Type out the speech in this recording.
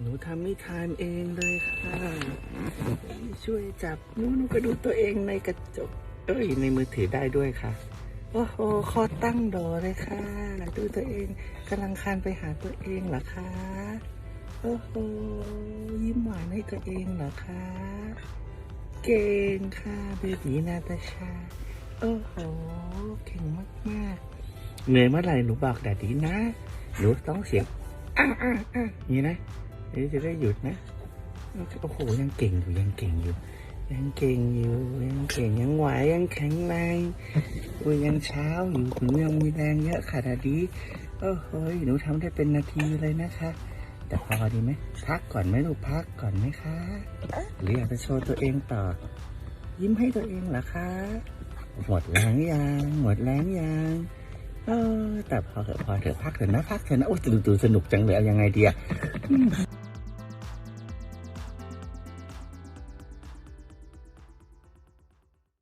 หนูทำไม่ทานเองเลยค่ะ ช่วยจับหนูหนูก็ดูตัวเองในกระจก เอ้ย ในมือถือได้ด้วยค่ะ โอ้โหคอตั้งดอเลยค่ะ ดูตัวเองกำลังคานไปหาตัวเองเหรอคะ โอ้โห ยิ้มหวานให้ตัวเองเหรอคะ เก่งค่ะเบบีนาตาชา โอ้โห เก่งมากๆ เหนื่อยเมื่อไหร่หนูบอกแดดดีนะ หนูต้องเสียงอะอะอะนี่นะ เดี๋ยวจะได้หยุดนะโอ้โหยังเก่งอยู่ยังเก่งอยู่ ยังเก่งอยู่ยังเก่งยังไหวยังแข็งแรงอุ้ยยังเช้าอยู่หนูยังมีแรงเยอะขนาดนี้โอ้โหหนูทำได้เป็นนาทีเลยนะคะแต่พอดีไหมพักก่อนไหมลูกพักก่อนไหมคะหรืออยากจะโชว์ตัวเองต่อ ยิ้มให้ตัวเองเหรอคะหมดแรงยังหมดแรงยังเออแต่พอเถอะพอเถอะพักเถอะนะพักเถอะนะโอ้ยดูดูสนุกจังเลยเอายังไงดีอะ